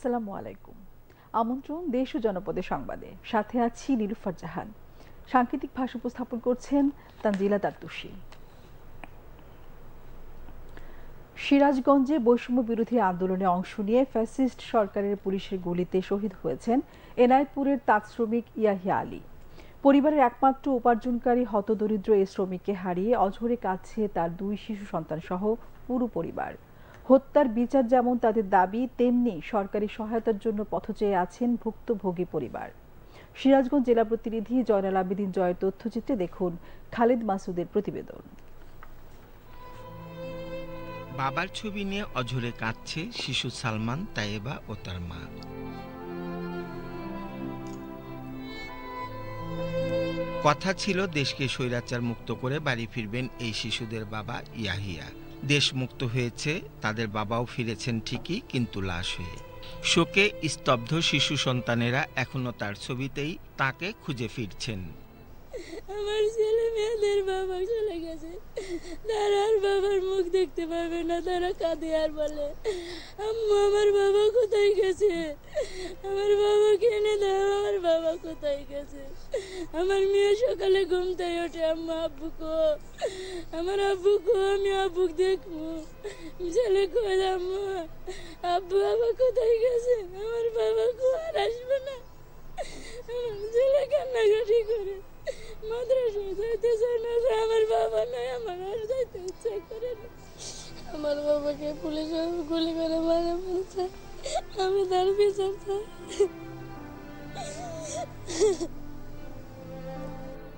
আসসালামু আলাইকুম। আমন্ত্রণ দেশ ও জনপদের সংবাদে। সাথে আছি নীলুফার জাহান। সাংকেতিক ভাষা উপস্থাপন করছেন তানজিলা তাত্তুষি সিরাজগঞ্জে বৈষম্য বিরোধী আন্দোলনে অংশ নিয়ে ফ্যাসিস্ট সরকারের পুলিশের গুলিতে শহীদ হয়েছেন এনায়েতপুরের তাঁত শ্রমিক ইয়াহিয়া আলী। পরিবারের একমাত্র উপার্জনকারী হতদরিদ্র এই শ্রমিককে হারিয়ে অঝরে কাছে তার দুই শিশু সন্তান সহ পুরো পরিবার। হত্যার বিচার যেমন তাদের দাবি, তেমনি সরকারি সহায়তার জন্য পথ চেয়ে আছেন ভুক্তভোগী পরিবার। সিরাজগঞ্জ জেলা প্রতিনিধি জয়নাল আবেদিন জয়ের তথ্যচিত্রে দেখুন খালিদ মাসুদের প্রতিবেদন। বাবার ছবি নিয়ে অঝরে কাঁদছে শিশু সালমান তায়েবা ও তার মা। কথা ছিল, দেশকে স্বৈরাচার মুক্ত করে বাড়ি ফিরবেন এই শিশুদের বাবা ইয়াহিয়া। দেশ মুক্ত হয়েছে, তাদের বাবাও ফিরেছেন ঠিকই, কিন্তু লাশ হয়ে। শোকে স্তব্ধ শিশু সন্তানেরা এখনও তার ছবিতেই তাকে খুঁজে ফিরছেন। আমার ছেলে মেয়েদের বাবা চলে গেছে। তারা আর বাবার মুখ দেখতে পাবে না, তারা কাঁদে আর বলে, আম্মু, আমার বাবা কোথায় গেছে? আমার বাবাকে এনে দাও, আমার বাবা কোথায় গেছে? আমার মেয়ে সকালে ঘুম থেকে ওঠে, আম্মু, আব্বু কো? আমার আব্বু কো, আমি আব্বু দেখব। ছেলে কই আম্মু? আব্বু, বাবা কোথায় গেছে? আমার বাবা কো আর আসবে না। ছেলে কান্নাকাটি করে।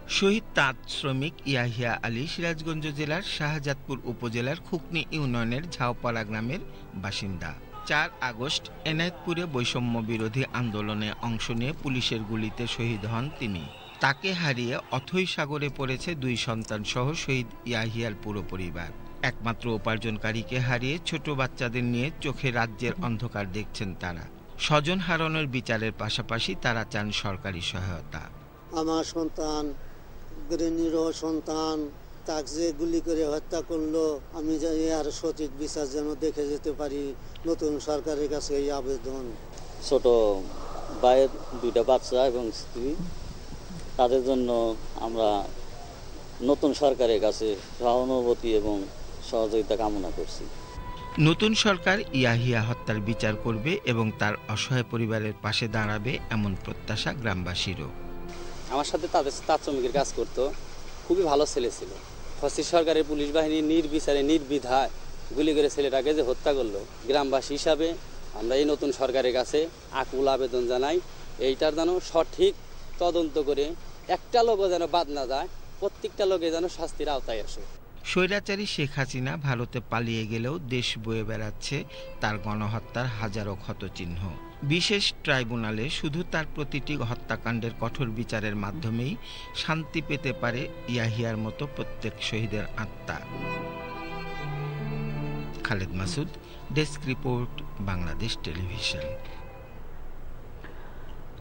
শহীদ তাঁত শ্রমিক ইয়াহিয়া আলী সিরাজগঞ্জ জেলার শাহজাদপুর উপজেলার খুকনি ইউনিয়নের ঝাউপাড়া গ্রামের বাসিন্দা। চার আগস্ট এনায়েতপুরে বৈষম্য বিরোধী আন্দোলনে অংশ নিয়ে পুলিশের গুলিতে শহীদ হন তিনি। তাকে হারিয়ে অথৈ সাগরে পড়েছে দুই সন্তান সহ শহীদ ইয়াহিয়ার পুরো পরিবার। একমাত্র উপার্জনকারীকে হারিয়ে ছোট বাচ্চাদের নিয়ে চোখে রাজ্যের অন্ধকার দেখছেন তারা। স্বজন হারানোর বিচারের পাশাপাশি তারা চান সরকারি সহায়তা। আমার সন্তান নিরহ সন্তান তাকে যে গুলি করে হত্যা করল। আমি জানি আর সঠিক বিচার যেন দেখে যেতে পারি। নতুন সরকারের কাছে এই আবেদন। ছোট ভাইয়ের দুইটা বাচ্চা এবং স্ত্রী। তাদের জন্য আমরা নতুন সরকারের কাছে সহানুভূতি এবং সহযোগিতা কামনা করছি। নতুন সরকার ইয়াহিয়া হত্যার বিচার করবে এবং তার অসহায় পরিবারের পাশে দাঁড়াবে এমন প্রত্যাশা গ্রামবাসীরও। আমার সাথে তাদের তার শ্রমিকের কাজ করতো। খুবই ভালো ছেলে ছিল। ফসির সরকারের পুলিশ বাহিনী নির্বিচারে নির্বিধায় গুলি করে ছেলেটাকে যে হত্যা করল। গ্রামবাসী হিসাবে আমরা এই নতুন সরকারের কাছে আকুল আবেদন জানাই। এইটার যেন সঠিক তদন্ত করে একটা লোকও যেন বাদ না যায়, প্রত্যেকটা লোকে যেন শাস্তির আওতায় আসে। স্বৈরাচারী শেখ হাসিনা ভারতে পালিয়ে গেলেও দেশ বয়ে বেড়াচ্ছে তার গণহত্যার হাজারো ক্ষতচিহ্ন। বিশেষ ট্রাইব্যুনালে শুধু তার প্রতিটি হত্যাকাণ্ডের কঠোর বিচারের মাধ্যমেই শান্তি পেতে পারে ইয়াহিয়ার মতো প্রত্যেক শহীদের আত্মা। Khaled Masud, desk report, Bangladesh television.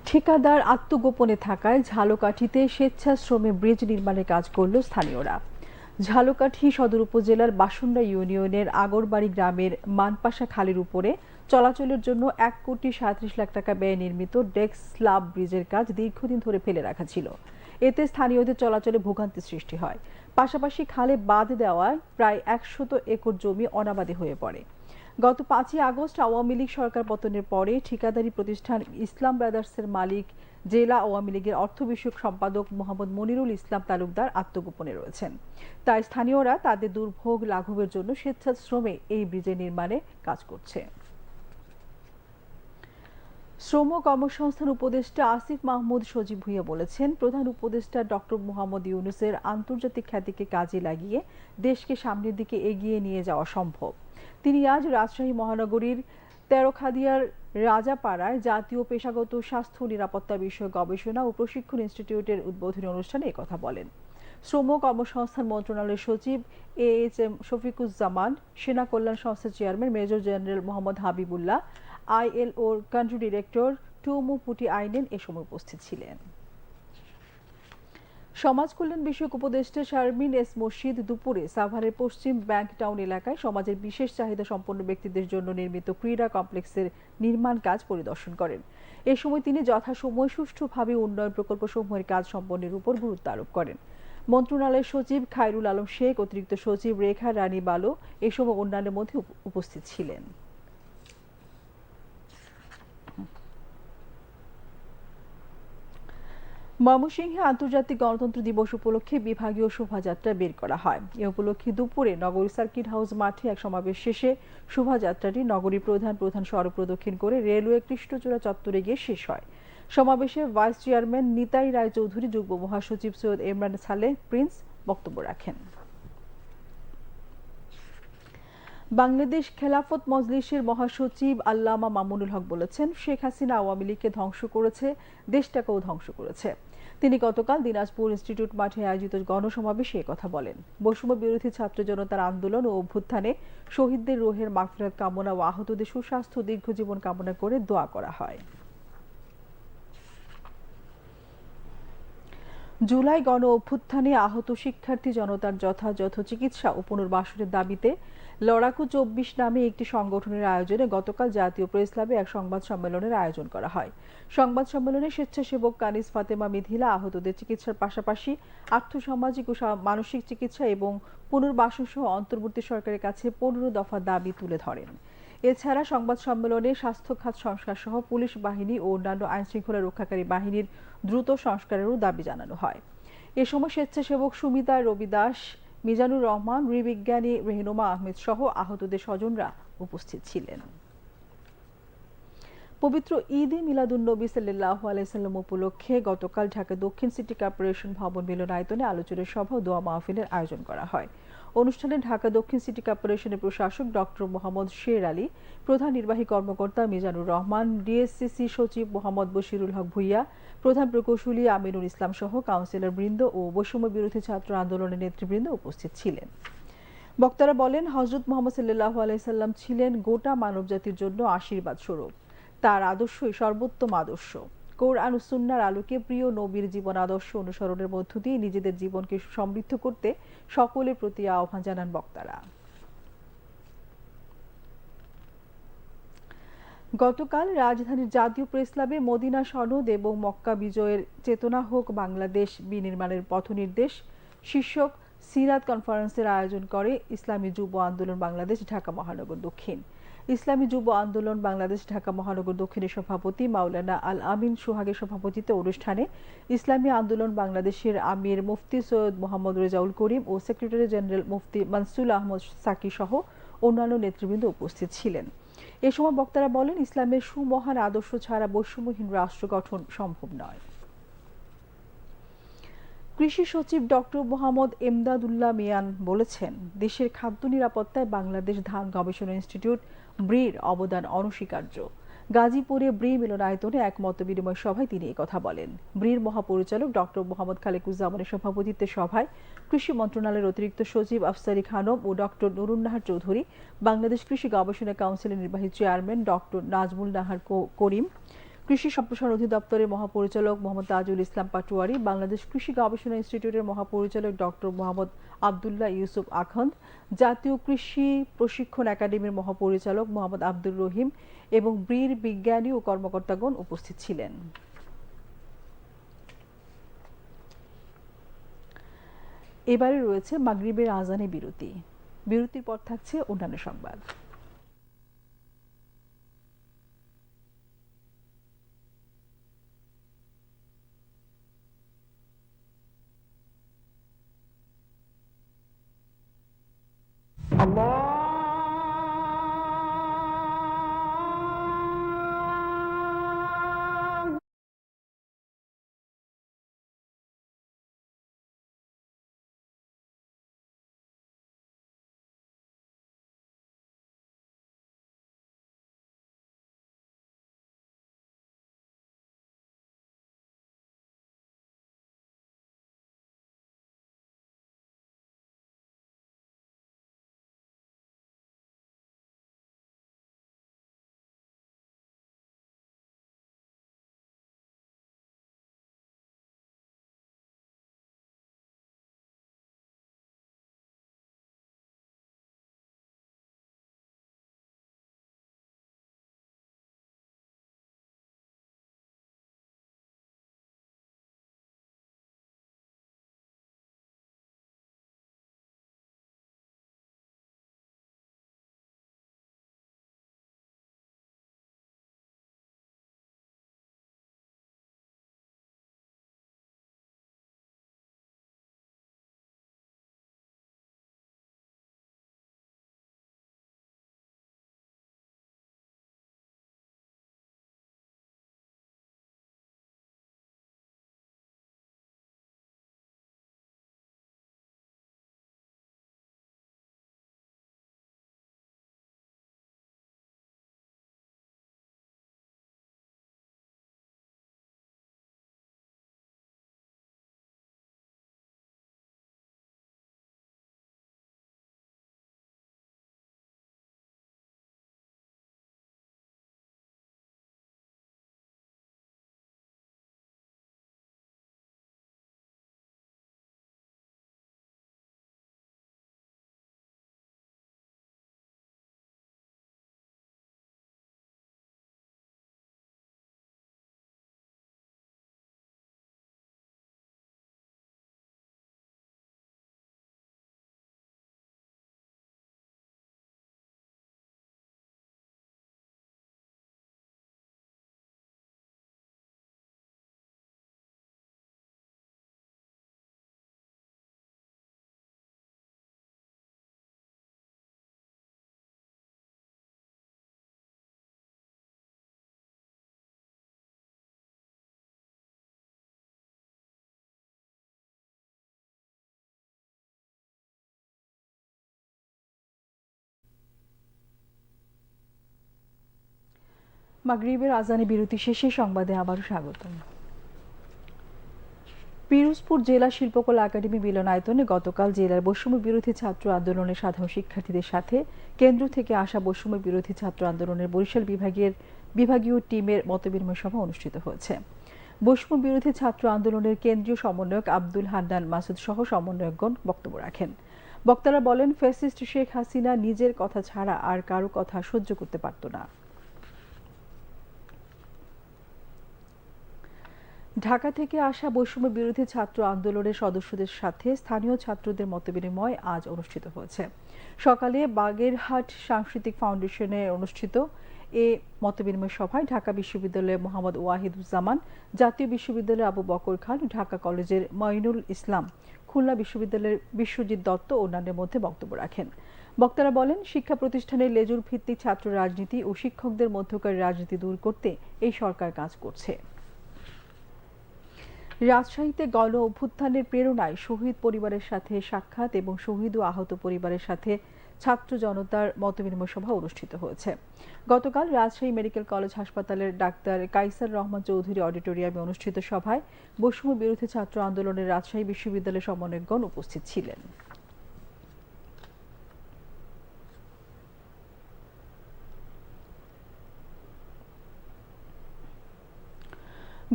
ঠিকাদার আত্মগোপনে থাকায় ঝালকাঠিতে স্বেচ্ছাশ্রমে ব্রিজ নির্মাণের কাজ করল স্থানীয়রা। ঝালকাঠি সদর উপজেলার বাসুন্ডা ইউনিয়নের আগরবাড়ি গ্রামের মানপাশা খালের উপরে চলাচলের জন্য এক কোটি সাঁত্রিশ লাখ টাকা ব্যয়ে নির্মিত ডেক্স স্লাব ব্রিজের কাজ দীর্ঘদিন ধরে ফেলে রাখা ছিল। এতে স্থানীয়দের চলাচলে ভোগান্তি সৃষ্টি হয়। পাশাপাশি খালে বাঁধ দেওয়ায় প্রায় একশত একর জমি অনাবাদী হয়ে পড়ে। গত পাঁচই আগস্ট আওয়ামী লীগ সরকার পতনের পরে ঠিকাদারি প্রতিষ্ঠান ইসলাম ব্রাদার্সের মালিক, জেলা আওয়ামী লীগের অর্থ বিষয়ক সম্পাদক মোহাম্মদ মনিরুল ইসলাম তালুকদার আত্মগোপনে রয়েছেন। তাই স্থানীয়রা তাদের দুর্ভোগ লাঘবের জন্য স্বেচ্ছাশ্রমে এই ব্রিজের নির্মাণে কাজ করছে। শ্রম কর্মসংস্থান উপদেষ্টা আসিফ মাহমুদ সজীব ভুইয়া বলেছেন, প্রধান উপদেষ্টা ডক্টর মোহাম্মদ ইউনুসের আন্তর্জাতিক খ্যাতিকে কাজে লাগিয়ে দেশকে সামনের দিকে এগিয়ে নিয়ে যাওয়া সম্ভব। তিনি আজ রাজশাহী মহানগরীর তেরোখাদিয়ার রাজাপাড়ায় জাতীয় পেশাগত স্বাস্থ্য নিরাপত্তা বিষয়ক গবেষণা ও প্রশিক্ষণ ইনস্টিটিউটের উদ্বোধনী অনুষ্ঠানে কথা বলেন। শ্রম কর্মসংস্থান মন্ত্রণালয়ের সচিব A H M Shafiquzzaman, Sena Kalyan Sangstha chairman major general Mohammad Habibullah আইএলওর country director Tuomo Poutiainen এ সময় উপস্থিত ছিলেন। সমাজ কল্যাণ বিষয়ক উপদেষ্টা শারমিন এস মসজিদ দুপুরে সাভারের পশ্চিম ব্যাংক টাউন এলাকায় সমাজের বিশেষ চাহিদা সম্পন্ন ব্যক্তিদের জন্য নির্মিত ক্রীড়া কমপ্লেক্সের নির্মাণ কাজ পরিদর্শন করেন। এ সময় তিনি যথাসময় সুষ্ঠুভাবে উন্নয়ন প্রকল্পসমূহের কাজ সম্পন্নের উপর গুরুত্ব আরোপ করেন। মন্ত্রণালয়ের সচিব খায়রুল আলম শেখ, অতিরিক্ত সচিব রেখা রানী বালো এ সময় অন্যান্যের মধ্যে উপস্থিত ছিলেন। ময়মনসিংহে আন্তর্জাতিক গণতন্ত্র দিবস উপলক্ষে বিভাগীয় শোভাযাত্রা বের করা হয়। এ উপলক্ষে দুপুরে নগরী সার্কিট হাউস মাঠে এক সমাবেশ শেষে শোভাযাত্রাটি নগরী প্রধান প্রধান সড়ক প্রদক্ষিণ করে রেলওয়ে কৃষ্ণচূড়া চত্বরে গিয়ে শেষ হয়। সমাবেশে ভাইস চেয়ারম্যান নিতাই রায়চৌধুরী, যুগ্ম মহাসচিব সৈয়দ ইমরান সালেহ, প্রিন্স বক্তব্য রাখেন। বাংলাদেশ খেলাফত মজলিসের মহাসচিব আল্লামা মামুনুল হক বলেছেন, শেখ হাসিনা আওয়ামী লীগকে ধ্বংস করেছে, দেশটাকেও ধ্বংস করেছে। তিনি গতকাল দিনাজপুর ইনস্টিটিউট মাঠে আয়োজিত গণসমাবেশে কথা বলেন। বৈষম্য বিরোধী ছাত্র জনতার আন্দোলন ও অভ্যুত্থানে শহীদদের রোহের মাগফিরাত কামনা ও আহতদের সুস্বাস্থ্য দীর্ঘজীবন কামনা করে দোয়া করা হয়। জুলাই গণ অভ্যুত্থানে আহত শিক্ষার্থী জনতার যথাযথ চিকিৎসা ও পুনর্বাসনের দাবিতে লড়াকু চব্বিশ নামে একটি সংগঠনের আয়োজনে গতকাল জাতীয় প্রেস ক্লাবে এক সংবাদ সম্মেলনের আয়োজন করা হয়। সংবাদ সম্মেলনে স্বেচ্ছাসেবক কানিস ফাতেমা মিথিলা আহতদের চিকিৎসার পাশাপাশি আর্থসামাজিক ও মানসিক চিকিৎসা এবং পুনর্বাসন সহ অন্তর্বর্তী সরকারের কাছে পনেরো দফা দাবি তুলে ধরেন। এছাড়া সংবাদ সম্মেলনে স্বাস্থ্য খাত সংস্কার সহ পুলিশ বাহিনী ও অন্যান্য আইনশৃঙ্খলা রক্ষাকারী বাহিনীর দ্রুত সংস্কারেরও দাবি জানানো হয়। এ সময় স্বেচ্ছাসেবক সুমিতা রবি দাস মিজানুর রহমান, নৃবিজ্ঞানী রেহনুমা আহমেদ সহ আহতদের স্বজনরা উপস্থিত ছিলেন। পবিত্র ঈদে মিলাদুন্নবী সাল্লাহ আলাইসাল্লাম উপলক্ষে গতকাল ঢাকা দক্ষিণ সিটি কর্পোরেশন ভবন মিলনায়তনে আলোচনা সভা ও দোয়া মাহফিলের আয়োজন করা হয়। অনুষ্ঠানে ঢাকা দক্ষিণ সিটি কর্পোরেশনের প্রশাসক ডক্টর মোহাম্মদ শের আলী, প্রধান নির্বাহী কর্মকর্তা মিজানুর রহমান, ডিএসসিসি সচিব মোহাম্মদ বশিরুল হক ভুইয়া, প্রধান প্রকৌশলী আমিনুল ইসলাম সহ কাউন্সিলর বৃন্দ ও বৈষম্য বিরোধী ছাত্র আন্দোলনের নেতৃবৃন্দ উপস্থিত ছিলেন। বক্তারা বলেন, হজরত মোহাম্মদ সাল্লাহ আলাইসাল্লাম ছিলেন গোটা মানবজাতির জন্য আশীর্বাদ স্বরূপ তার আদর্শই সর্বোত্তম আদর্শ। কোরআন সুন্নার আলোকে প্রিয় নবীর জীবন আদর্শ অনুসরণের মধ্য দিয়ে নিজেদের জীবনকে সমৃদ্ধ করতে সকলের প্রতি আহ্বান জানান বক্তারা। গতকাল রাজধানীর জাতীয় প্রেস ক্লাবে মদিনা সনদ এবং মক্কা বিজয়ের চেতনা হোক বাংলাদেশ বিনির্মাণের পথনির্দেশ শীর্ষক সিরাত কনফারেন্সের আয়োজন করে ইসলামী যুব আন্দোলন বাংলাদেশ, ঢাকা মহানগর দক্ষিণ। ইসলামী যুব আন্দোলন বাংলাদেশ, ঢাকা মহানগর দক্ষিণের সভাপতি মাওলানা আল আমিন সোহাগের সভাপতিত্বে অনুষ্ঠানে ইসলামী আন্দোলন বাংলাদেশের আমির মুফতি সৈয়দ মোহাম্মদ রেজাউল করিম ও সেক্রেটারি জেনারেল মুফতি মানসুল আহমদ সাকি সহ অন্যান্য নেতৃবৃন্দ উপস্থিত ছিলেন। এ সময় বক্তারা বলেন, ইসলামের সুমহান আদর্শ ছাড়া বৈষম্যহীন রাষ্ট্র গঠন সম্ভব নয়। কৃষি সচিব ডক্টর মোহাম্মদ এমদাদুল্লাহ মিয়ান বলেছেন, দেশের খাদ্য নিরাপত্তায় বাংলাদেশ ধান গবেষণা ইনস্টিটিউট, ব্রির অবদান অনস্বীকার্য। গাজীপুরে ব্রি মিলনায়তনে এক মত বিনিময় সভায় তিনি কথা বলেন। ব্রির মহাপরিচালক ডক্টর মোহাম্মদ খালেকুজ্জামানের সভাপতিত্বে সভায় কৃষি মন্ত্রণালয়ের অতিরিক্ত সচিব আফসারি খানম ও ডক্টর নুরুন নাহার চৌধুরী, বাংলাদেশ কৃষি গবেষণা কাউন্সিলের নির্বাহী চেয়ারম্যান ডক্টর নাজমুল নাহার করিম কৃষি সম্প্রসারণ অধিদপ্তরের মহাপরিচালক মোহাম্মদ তাজুল ইসলাম পাটোয়ারি, বাংলাদেশ কৃষি গবেষণা ইনস্টিটিউটের মহাপরিচালক ডক্টর মোহাম্মদ আবদুল্লাহ ইউসুফ আখন্দ, জাতীয় কৃষি প্রশিক্ষণ একাডেমির মহাপরিচালক মোহাম্মদ আব্দুর রহিম এবং ব্রির বিজ্ঞানী ও কর্মকর্তাগণ উপস্থিত ছিলেন। এবারে রয়েছে মাগরিবের আজানে বিরতি। বিরতির পর থাকছে অন্যান্য সংবাদ। মাগরিবের আজানে বিরতি শেষে সংবাদে আবারও স্বাগতম। পিরোজপুর জেলা শিল্পকলা একাডেমি মিলনায়তনে গতকাল জেলার বৈষম্য বিরোধী ছাত্র আন্দোলনের সাধারণ শিক্ষার্থীদের সাথে কেন্দ্র থেকে আসা বৈষম্য বিরোধী ছাত্র আন্দোলনের বরিশাল বিভাগের বিভাগীয় টিমের মতবিনিময় সভা অনুষ্ঠিত হয়েছে। বৈষম্য বিরোধী ছাত্র আন্দোলনের কেন্দ্রীয় সমন্বয়ক আব্দুল হান্নান মাসুদ সহ সমন্বয়কগণ বক্তব্য রাখেন। বক্তারা বলেন, ফ্যাসিস্ট শেখ হাসিনা নিজের কথা ছাড়া আর কারও কথা সহ্য করতে পারত না। ঢাকা থেকে আসা বৈষম্য বিরোধী ছাত্র আন্দোলনের সদস্যদের সাথে স্থানীয় ছাত্রদের মতবিনিময় আজ অনুষ্ঠিত হয়েছে। সকালে বাগেরহাট সাংস্কৃতিক ফাউন্ডেশনে অনুষ্ঠিত এ মতবিনিময় সভায় ঢাকা বিশ্ববিদ্যালয়ের মোহাম্মদ ওয়াহিদুজ্জামান, জাতীয় বিশ্ববিদ্যালয়ের আবু বকর খান, ঢাকা কলেজের মঈনুল ইসলাম, খুলনা বিশ্ববিদ্যালয়ের বিশ্বজিৎ দত্ত অন্যান্যের মধ্যে বক্তব্য রাখেন। বক্তারা বলেন, শিক্ষা প্রতিষ্ঠানের লেজুর ভিত্তিক ছাত্র রাজনীতি ও শিক্ষকদের মধ্যকার রাজনীতি দূর করতে এই সরকার কাজ করছে। রাজশাহীতে গণ অভ্যুত্থানের প্রেরণায় শহীদ পরিবারের সাথে সাক্ষাৎ এবং শহীদ ও আহত পরিবারের সাথে ছাত্র জনতার মতবিনিময় সভা অনুষ্ঠিত হয়েছে। গতকাল রাজশাহী মেডিকেল কলেজ হাসপাতালের ডাক্তার কাইসার রহমান চৌধুরী অডিটোরিয়ামে অনুষ্ঠিত সভায় বৈষম্য বিরোধী ছাত্র আন্দোলনের রাজশাহী বিশ্ববিদ্যালয়ের সমন্বয়গণ উপস্থিত ছিলেন।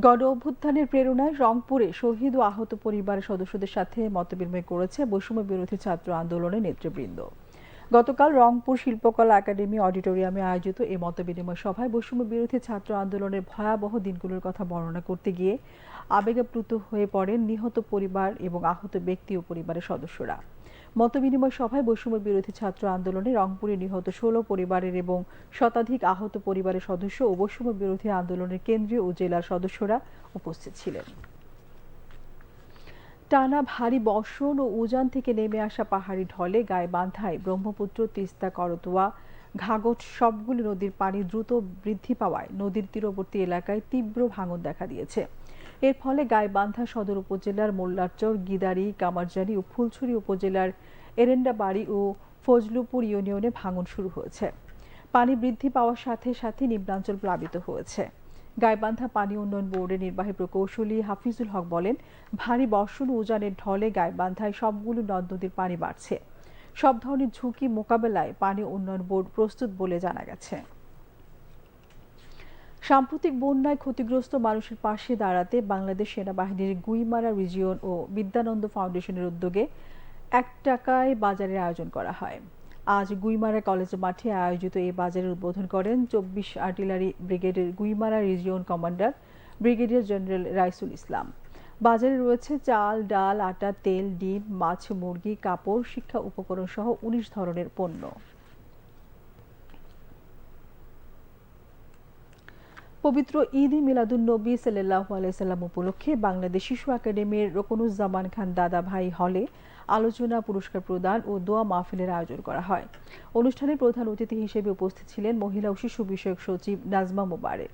গণ অভ্যুত্থানের প্রেরণায় রংপুরে শহীদ ও আহত পরিবারের সদস্যদের সাথে মতবিনিময় করেছে বৈষম্য বিরোধী ছাত্র আন্দোলনের নেতৃবৃন্দ। গতকাল রংপুর শিল্পকলা একাডেমি অডিটোরিয়ামে আয়োজিত এই মতবিনিময় সভায় বৈষম্য বিরোধী ছাত্র আন্দোলনের ভয়াবহ দিনগুলোর কথা বর্ণনা করতে গিয়ে আবেগাপ্লুত হয়ে পড়েন নিহত পরিবার এবং আহত ব্যক্তি ও পরিবারের সদস্যরা। মতবিনিময় সভায় বৈষম্য বিরোধী ছাত্র আন্দোলনে রংপুরে নিহত ষোলো পরিবারের এবং শতাধিক আহত পরিবারের সদস্য ও বৈষম্য বিরোধী আন্দোলনের কেন্দ্রীয় ও জেলার সদস্যরা উপস্থিত ছিলেন। টানা ভারী বর্ষণ ও উজান থেকে নেমে আসা পাহাড়ি ঢলে গায়ে বান্ধায় ব্রহ্মপুত্র, তিস্তা, করতোয়া, ঘাগট সবগুলি নদীর পানি দ্রুত বৃদ্ধি পাওয়ায় নদীর তীরবর্তী এলাকায় তীব্র ভাঙন দেখা দিয়েছে। এর ফলে গাইবান্ধা সদর উপজেলার মোল্লারচর, গিদারি কামারজানি ও ফুলছড়ি উপজেলার এরেন্ডাবাড়ি ও ফজলুপুর ইউনিয়নে ভাঙন শুরু হয়েছে। পানি বৃদ্ধি পাওয়ার সাথে সাথে নিম্নাঞ্চল প্লাবিত হয়েছে। গাইবান্ধা পানি উন্নয়ন বোর্ডের নির্বাহী প্রকৌশলী হাফিজুল হক বলেন, ভারী বর্ষণ উজানের ঢলে গাইবান্ধায় সবগুলো নদ নদীর পানি বাড়ছে। সব ধরনের ঝুঁকি মোকাবেলায় পানি উন্নয়ন বোর্ড প্রস্তুত বলে জানা গেছে। সাম্প্রতিক বন্যায় ক্ষতিগ্রস্ত মানুষের পাশে দাঁড়াতে বাংলাদেশ সেনাবাহিনীর গুইমারা রিজিয়ন ও বিদ্যানন্দ ফাউন্ডেশনের উদ্যোগে এক টাকায় বাজারের আয়োজন করা হয়। আজ গুইমারা কলেজ মাঠে আয়োজিত এই বাজারের উদ্বোধন করেন চব্বিশ আর্টিলারি ব্রিগেডের Guimara region commander brigadier general Raisul Islam. বাজারে রয়েছে চাল, ডাল, আটা, তেল, ডিম, মাছ, মুরগি, কাপড়, শিক্ষা উপকরণ সহ উনিশ ধরনের পণ্য। পবিত্র ঈদ ই মিলাদুন্নবী সাল্লাহ আলাইসাল্লাম উপলক্ষে বাংলাদেশ শিশু একাডেমির রকনুজ্জামান খান দাদা ভাই হলে আলোচনা, পুরস্কার প্রদান ও দোয়া মাহফিলের আয়োজন করা হয়। অনুষ্ঠানে প্রধান অতিথি হিসেবে উপস্থিত ছিলেন মহিলা ও শিশু বিষয়ক সচিব নাজমা মোবারক।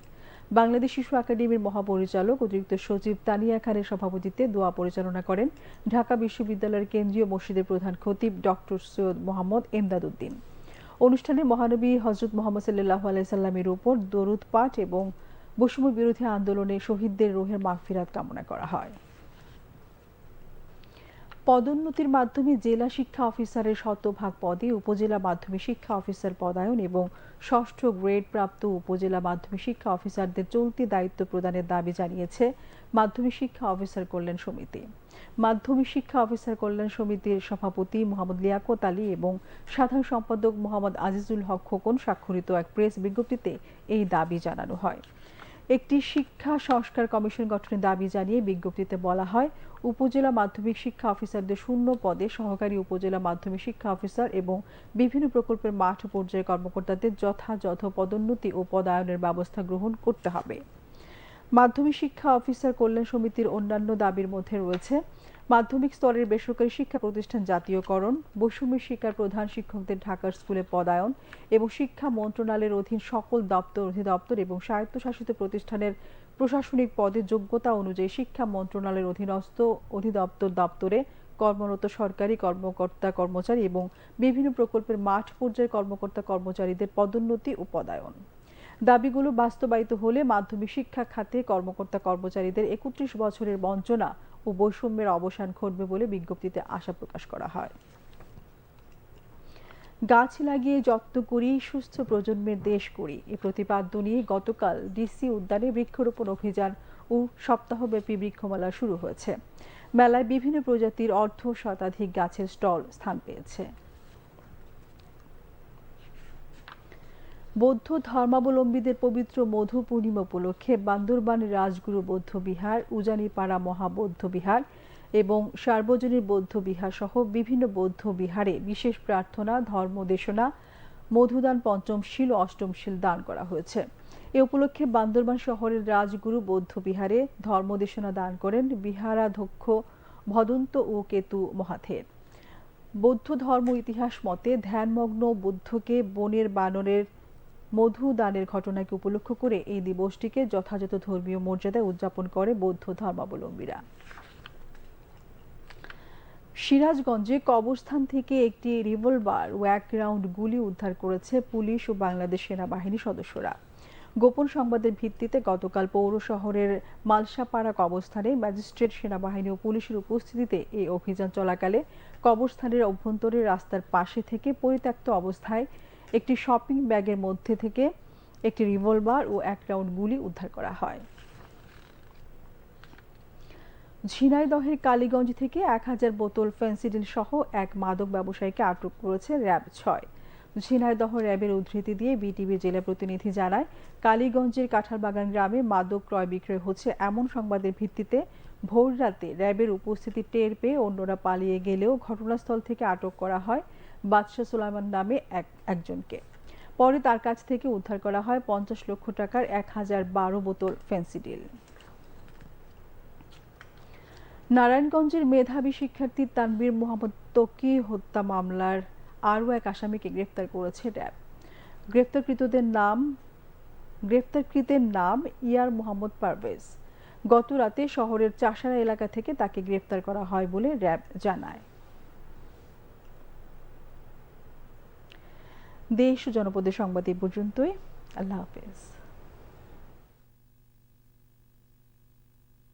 বাংলাদেশ শিশু একাডেমির মহাপরিচালক অতিরিক্ত সচিব তানিয়া খানের সভাপতিত্বে দোয়া পরিচালনা করেন ঢাকা বিশ্ববিদ্যালয়ের কেন্দ্রীয় মসজিদের প্রধান খতিব ডক্টর সৈয়দ মোহাম্মদ এমদাদ উদ্দিন অনুষ্ঠানে মহানবী হজরত মোহাম্মদ সাল্লাহ আলাইসাল্লামের উপর দরুদ পাঠ এবং বৈষম্য বিরোধী আন্দোলনে শহীদদের রোহের মাগফিরাত কামনা করা হয়। পদোন্নতির মাধ্যমে জেলা শিক্ষা অফিসারের শতভাগ পদে উপজেলা মাধ্যমিক শিক্ষা অফিসার পদায়ন এবং ষষ্ঠ গ্রেড প্রাপ্ত উপজেলা মাধ্যমিক শিক্ষা অফিসারদের চলতি দায়িত্ব প্রদানের দাবি জানিয়েছে মাধ্যমিক শিক্ষা অফিসার কল্যাণ সমিতি। মাধ্যমিক শিক্ষা অফিসার কল্যাণ সমিতির সভাপতি মোহাম্মদ লিয়াকত আলী এবং সাধারণ সম্পাদক মোহাম্মদ আজিজুল হক খোকন স্বাক্ষরিত এক প্রেস বিজ্ঞপ্তিতে এই দাবি জানানো হয়। একটি শিক্ষা সংস্কার কমিশন গঠনের দাবি জানিয়ে বিজ্ঞপ্তিতে বলা হয়, উপজেলা মাধ্যমিক শিক্ষা অফিসারদের শূন্য পদে সহকারী উপজেলা মাধ্যমিক শিক্ষা অফিসার এবং বিভিন্ন প্রকল্পের মাঠ পর্যায়ে কর্মকর্তাদের যথাযথ পদোন্নতি ও পদায়নের ব্যবস্থা গ্রহণ করতে হবে। মাধ্যমিক শিক্ষা অফিসার কল্যাণ সমিতির অন্যান্য দাবির মধ্যে রয়েছে মাধ্যমিক স্তরের বেসরকারি শিক্ষা প্রতিষ্ঠান জাতীয়করণ বৈষম্য শিক্ষার প্রধান শিক্ষকদের ঢাকার স্কুলে পদায়ন এবং শিক্ষা মন্ত্রণালয়ের অধীন সকল দপ্তর, অধিদপ্তর এবং স্বায়ত্তশাসিত প্রতিষ্ঠানের প্রশাসনিক পদে যোগ্যতা অনুযায়ী শিক্ষা মন্ত্রণালয়ের অধীনস্থ অধিদপ্তর দপ্তরে কর্মরত সরকারি কর্মকর্তা কর্মচারী এবং বিভিন্ন প্রকল্পের মাঠ পর্যায়ে কর্মকর্তা কর্মচারীদের পদোন্নতি ও পদায়ন। দাবিগুলো বাস্তবায়িত হলে মাধ্যমিক শিক্ষা খাতে কর্মকর্তা কর্মচারীদের একত্রিশ বছরের বঞ্চনা ও বৈষম্যের অবসান ঘটবে বলে বিজ্ঞপ্তিতে আশা প্রকাশ করা হয়। গাছ লাগিয়ে যত্ন করি, সুস্থ প্রজন্মের দেশ করি এ প্রতিপাদ্য নিয়ে গতকাল ডিসি উদ্যানে বৃক্ষরোপণ অভিযান ও সপ্তাহব্যাপী বৃক্ষমেলা শুরু হয়েছে। মেলায় বিভিন্ন প্রজাতির অর্ধ শতাধিক গাছের স্টল স্থান পেয়েছে। বৌদ্ধ ধর্মাবলম্বীদের পবিত্র মধু পূর্ণিমা উপলক্ষে বান্দরবান রাজগুরু বৌদ্ধ বিহার, উজানিপাড়া মহাবৌদ্ধ বিহার এবং সার্বজনীন বৌদ্ধ বিহার সহ বিভিন্ন বৌদ্ধ বিহারে বিশেষ প্রার্থনা ধর্মদেশনা মধুদান, পঞ্চম শিল ও অষ্টম শিল দান করা হয়েছে। এ উপলক্ষে বান্দরবান শহরের রাজগুরু বৌদ্ধ বিহারে ধর্মদেশনা দান করেন বিহারাধ্যক্ষ ভদন্ত ও কেতু মহাথের। বৌদ্ধ ধর্ম ইতিহাস মতে ধ্যানমগ্ন বুদ্ধকে বনের বানরের মধু দানের ঘটনাকে উপলক্ষ করে এই দিবসটিকে যথাযথ ধর্মীয় মর্যাদায় উদযাপন করে বৌদ্ধ ধর্মাবলম্বীরা। সিরাজগঞ্জে কবরস্থান থেকে একটি রিভলভার ও এক রাউন্ড গুলি উদ্ধার করেছে পুলিশ ও বাংলাদেশ সেনাবাহিনী সদস্যরা। গোপন সংবাদের ভিত্তিতে গতকাল পৌর শহরের মালসাপাড়া কবরস্থানে ম্যাজিস্ট্রেট সেনাবাহিনী ও পুলিশের উপস্থিতিতে এই অভিযান চলাকালে কবরস্থানের অভ্যন্তরে রাস্তার পাশে থেকে পরিত্যক্ত অবস্থায় একটি শপিং ব্যাগের মধ্যে থেকে একটি রিভলভার ও এক রাউন্ড গুলি উদ্ধার করা হয়। ঝিনাইদহের কালীগঞ্জ থেকে এক হাজার বোতল ফেন্সিডিল সহ এক মাদক ব্যবসায়ীকে আটক করেছে র্যাব ছয়। ঝিনাইদহ র্যাবের উদ্ধৃতি দিয়ে বিটিভি জেলা প্রতিনিধি জানায়, কালীগঞ্জের কাঁঠালবাগান গ্রামে মাদক ক্রয় বিক্রয় হচ্ছে এমন সংবাদের ভিত্তিতে ভোর রাতে র্যাবের উপস্থিতি টের পেয়ে অন্যরা পালিয়ে গেলেও ঘটনাস্থল থেকে আটক করা হয় বাদশাহ সুলাইমান নামে এক, একজনকে। পরে তার কাছ থেকে উদ্ধার করা হয় পঞ্চাশ লক্ষ টাকার এক হাজার বারো বোতল ফেন্সিডিল। নারায়ণগঞ্জের মেধাবী শিক্ষার্থী তানবীর মোহাম্মদ তকি হত্যা মামলার আরও এক আসামিকে গ্রেফতার করেছে র্যাব। গ্রেফতারকৃতদের নাম, গ্রেফতারকৃতের নাম ইয়ার মোহাম্মদ পারভেজ। গত রাতে শহরের চাষারা এলাকা থেকে তাকে গ্রেফতার করা হয় বলে র্যাব জানায়। দেশ ও জনপদের সংবাদ এ পর্যন্তই। আল্লাহ হাফেজ।